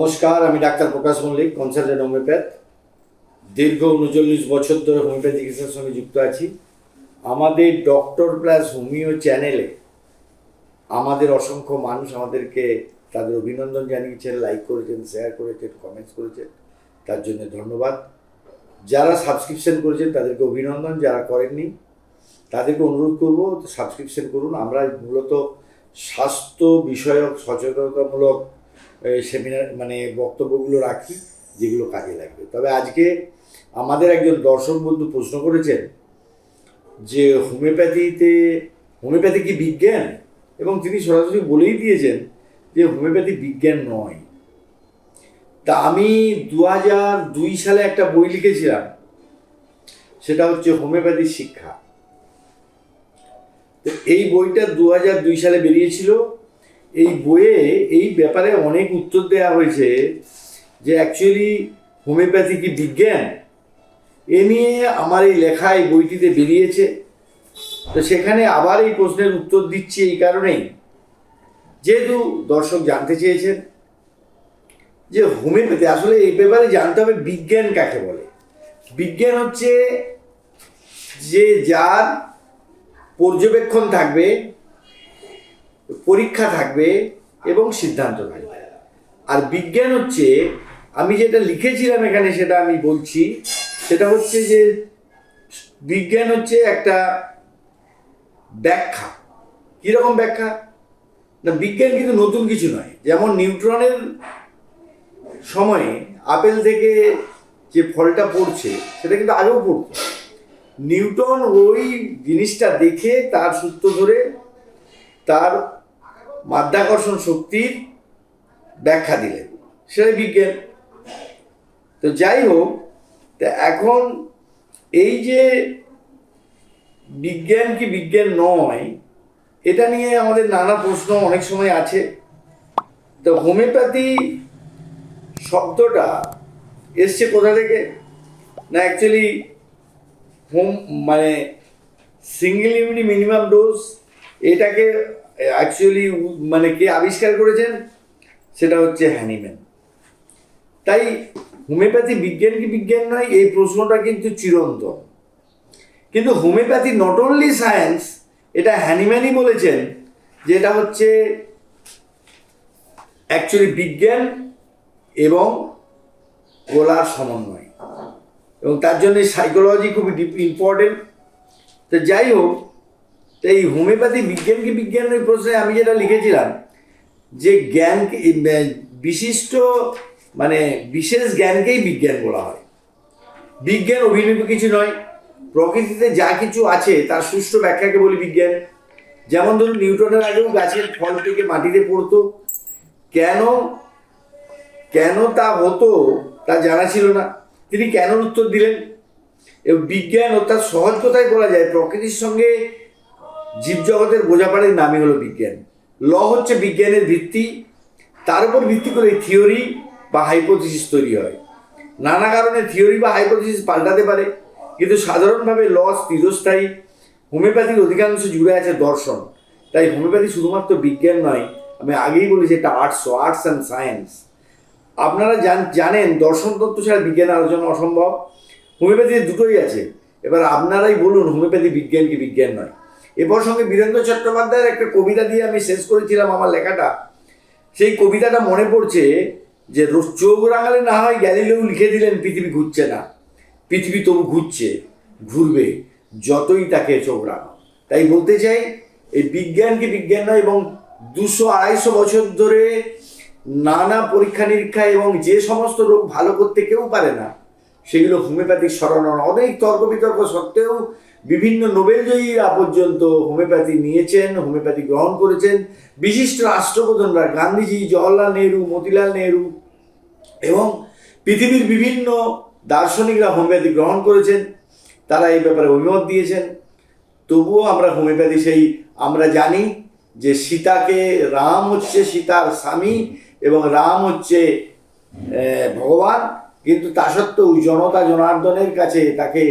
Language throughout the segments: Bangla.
নমস্কার, আমি doctor Prakash Mallick consultant homeopath. দীর্ঘ উনচল্লিশ বছর ধরে হোমিওপ্যাথি চিকিৎসার সঙ্গে যুক্ত আছি। আমাদের ডক্টর প্লাস হোমিও চ্যানেলে আমাদের অসংখ্য মানুষ আমাদেরকে তাদের অভিনন্দন জানিয়েছেন লাইক করেছেন শেয়ার করেছেন কমেন্টস করেছেন। তার জন্য ধন্যবাদ। যারা সাবস্ক্রিপশন করেছেন, তাদেরকে অভিনন্দন। যারা করেননি, তাদেরকে অনুরোধ করব সাবস্ক্রিপশন করুন। আমরা মূলত স্বাস্থ্য বিষয়ক সচেতনতামূলক সেমিনার মানে বক্তব্যগুলো রাখি যেগুলো কাজে লাগবে। তবে আজকে আমাদের একজন দর্শক বন্ধু প্রশ্ন করেছেন যে, হোমিওপ্যাথিতে, হোমিওপ্যাথি কি বিজ্ঞান? এবং তিনি সরাসরি বলেই দিয়েছেন যে, হোমিওপ্যাথি বিজ্ঞান নয়। তা আমি দু হাজার দুই সালে একটা বই লিখেছিলাম, সেটা হচ্ছে হোমিওপ্যাথি শিক্ষা। তো এই বইটা দু হাজার দুই সালে বেরিয়েছিল এই বইয়ে এই ব্যাপারে অনেক উত্তর দেওয়া হয়েছে যে অ্যাকচুয়ালি হোমিওপ্যাথি কি বিজ্ঞান? এ নিয়ে আমার এই লেখা এই বইটিতে বেরিয়েছে। তো সেখানে আবার এই প্রশ্নের উত্তর দিচ্ছি এই কারণেই। যেহেতু দর্শক জানতে চেয়েছেন যে হোমিওপ্যাথি, আসলে এই ব্যাপারে জানতে হবে বিজ্ঞান কাকে বলে? বিজ্ঞান হচ্ছে যে যার পর্যবেক্ষণ থাকবে পরীক্ষা থাকবে এবং সিদ্ধান্ত থাকবে। আর বিজ্ঞান হচ্ছে, আমি যেটা লিখেছিলাম এখানে সেটা আমি বলছি, সেটা হচ্ছে যে বিজ্ঞান হচ্ছে একটা ব্যাখ্যা। কীরকম ব্যাখ্যা? না, বিজ্ঞান কিন্তু নতুন কিছু নয়। যেমন নিউট্রনের সময়ে আপেল থেকে যে ফলটা পড়ছে, সেটা কিন্তু আগেও পড়তো। নিউটন ওই জিনিসটা দেখে তার সূত্র ধরে তার মাধ্যাকর্ষণ শক্তির ব্যাখ্যা দিলেন। সেটাই বিজ্ঞান। তো যাই হোক, তা এখন এই যে বিজ্ঞান কি বিজ্ঞান নয়, এটা নিয়ে আমাদের নানা প্রশ্ন অনেক সময় আছে। তো হোমিওপ্যাথি শব্দটা এসছে কোথা থেকে? না অ্যাকচুয়ালি হোম মানে সিঙ্গেল ইউনিট মিনিমাম ডোজ এটাকে অ্যাকচুয়ালি মানে কে আবিষ্কার করেছেন? সেটা হচ্ছে হ্যানিম্যান। তাই হোমিওপ্যাথি বিজ্ঞান কি বিজ্ঞান নয়? এই প্রশ্নটা কিন্তু চিরন্তন। কিন্তু হোমিওপ্যাথি নট অনলি সায়েন্স এটা হ্যানিম্যানই বলেছেন যে এটা হচ্ছে অ্যাকচুয়ালি বিজ্ঞান এবং গোলার সমন্বয়। এবং তার জন্য সাইকোলজি খুবই ইম্পর্টেন্ট তো যাই হোক তো এই হোমিওপ্যাথি বিজ্ঞান কি বিজ্ঞানের প্রশ্নে আমি যেটা লিখেছিলাম, যে জ্ঞান বিশিষ্ট মানে বিশেষ জ্ঞানকেই বিজ্ঞান বলা হয়। বিজ্ঞান অভিনব কিছু নয়, প্রকৃতিতে যা কিছু আছে তার সুষ্ঠু ব্যাখ্যাকে বলি বিজ্ঞান। যেমন ধরুন নিউটনের আগেও গাছের ফল থেকে মাটিতে পড়তো। কেন কেন তা হতো তা জানা ছিল না। তিনি কেন উত্তর দিলেন? এবং বিজ্ঞান অর্থাৎ সহজ কথায় বলা যায়, প্রকৃতির সঙ্গে জীবজগতের বোঝাপড়ার নামই হলো বিজ্ঞান। ল হচ্ছে বিজ্ঞানের ভিত্তি। তার উপর ভিত্তি করে থিওরি বা হাইপোথিসিস তৈরি হয়। নানা কারণে থিওরি বা হাইপোথিসিস পাল্টাতে পারে, কিন্তু সাধারণভাবে ল স্থিরস্থায়ী। হোমিওপ্যাথির অধিকাংশ জুড়ে আছে দর্শন। তাই হোমিওপ্যাথি শুধুমাত্র বিজ্ঞান নয়, আমি আগেই বলেছি এটা আর্টস আর্টস অ্যান্ড সায়েন্স। আপনারা জান, জানেন দর্শন তত্ত্ব ছাড়া বিজ্ঞান আলোচনা অসম্ভব। হোমিওপ্যাথিতে দুটোই আছে। এবার আপনারাই বলুন হোমিওপ্যাথি বিজ্ঞান কি বিজ্ঞান নয়। এ প্রসঙ্গে বীরেন্দ্র চট্টোপাধ্যায়ের একটা কবিতা দিয়ে আমি শেষ করেছিলাম আমার লেখাটা। সেই কবিতাটা মনে পড়ছে যে চোখ রাঙালে না হয় গ্যালিলেও লিখে দিলেন, পৃথিবী ঘুরছে না। পৃথিবী তবু ঘুরছে, ঘুরবে, যতই তাকে চোখ রাঙাও। তাই বলতে চাই, এই বিজ্ঞানকে বিজ্ঞান নয়, এবং দুশো আড়াইশো বছর ধরে নানা পরীক্ষা নিরীক্ষা এবং যে সমস্ত রোগ ভালো করতে কেউ পারে না, সেগুলো হোমিওপ্যাথিক স্মরণ অনেক তর্ক বিতর্ক সত্ত্বেও বিভিন্ন নোবেলজয়ীরা পর্যন্ত হোমিওপ্যাথি নিয়েছেন, হোমিওপ্যাথি গ্রহণ করেছেন। বিশিষ্ট রাষ্ট্রপ্রধানরা গান্ধীজি জওয়াহরলাল নেহরু, মতিলাল নেহরু এবং পৃথিবীর বিভিন্ন দার্শনিকরা হোমিওপ্যাথি গ্রহণ করেছেন। তারা এই ব্যাপারে অভিমত দিয়েছেন। তবুও আমরা হোমিওপ্যাথি সেই, আমরা জানি যে সীতাকে রাম হচ্ছে সীতার স্বামী এবং রাম হচ্ছে ভগবান। কিন্তু তা সত্ত্বেও জনতা জনার্দনের কাছে তাকে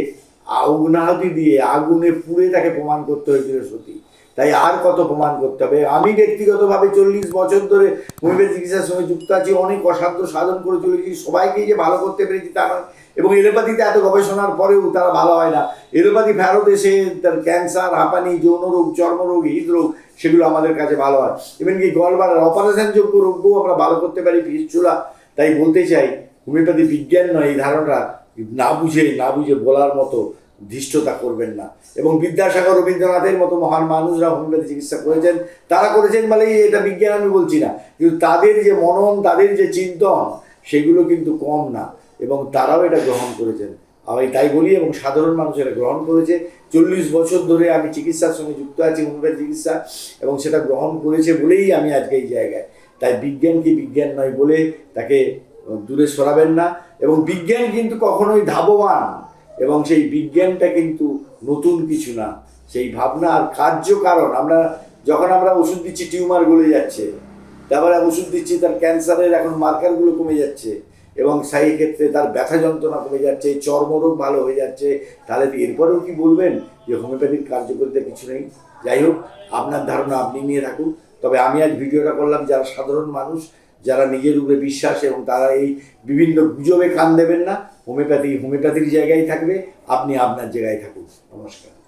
অগ্নাহতি দিয়ে আগুনে পুড়ে তাকে প্রমাণ করতে হয়েছিল সতী। তাই আর কত প্রমাণ করতে হবে? আমি ব্যক্তিগতভাবে চল্লিশ বছর ধরে হোমিওপ্যাথি চিকিৎসার সঙ্গে যুক্ত আছি, অনেক অসাধ্য সাধন করে চলেছি, সবাইকেই যে ভালো করতে পেরেছি তা নয়। এবং এলোপ্যাথিতে এত গবেষণার পরেও তারা ভালো হয় না। এলোপ্যাথি ফেরত এসে তার ক্যান্সার, হাঁপানি, যৌন রোগ চর্মরোগ হৃদরোগ সেগুলো আমাদের কাছে ভালো হয়। ইভেন কি গলবার অপারেশন যোগ্য রোগও আমরা ভালো করতে পারি ফিসচুলা তাই বলতে চাই হোমিওপ্যাথি বিজ্ঞান নয় এই ধারণা না বুঝে না বুঝে বলার মতো ধৃষ্টতা করবেন না। এবং বিদ্যাসাগর রবীন্দ্রনাথের মতো মহান মানুষরা হোমিওপ্যাথি চিকিৎসা করেছেন, তারা করেছেন বলেই এটা বিজ্ঞান আমি বলছি না। কিন্তু তাদের যে মনন, তাদের যে চিন্তন, সেগুলো কিন্তু কম না। এবং তারাও এটা গ্রহণ করেছেন। আমি তাই বলি এবং সাধারণ মানুষ এটা গ্রহণ করেছে। চল্লিশ বছর ধরে আমি চিকিৎসার সঙ্গে যুক্ত আছি, হোমিওপ্যাথি চিকিৎসা, এবং সেটা গ্রহণ করেছে বলেই আমি আজকে এই জায়গায়। তাই বিজ্ঞানকে বিজ্ঞান নয় বলে তাকে দূরে সরাবেন না। এবং বিজ্ঞান কিন্তু কখনোই ধাবমান এবং সেই বিজ্ঞানটা কিন্তু নতুন কিছু না। সেই ভাবনা আর কার্য কারণ, আমরা যখন আমরা ওষুধ দিচ্ছি, টিউমার গলে যাচ্ছে, তারপরে ওষুধ দিচ্ছি, তার ক্যান্সারের এখন মার্কারগুলো কমে যাচ্ছে, এবং সেই ক্ষেত্রে তার ব্যথা যন্ত্রণা কমে যাচ্ছে চর্মরোগ ভালো হয়ে যাচ্ছে, তাহলে এরপরেও কি বলবেন যে হোমিওপ্যাথির কার্যকরিতা কিছু নেই? যাই হোক, আপনার ধারণা আপনি নিয়ে থাকুন তবে আমি আজ ভিডিওটা করলাম যারা সাধারণ মানুষ যারা নিজের উপরে বিশ্বাস এবং তারা এই বিভিন্ন গুজবে কান দেবেন না, হোমিওপ্যাথি, হোমিওপ্যাথির জায়গায় থাকবে, আপনি আপনার জায়গায় থাকুন। নমস্কার।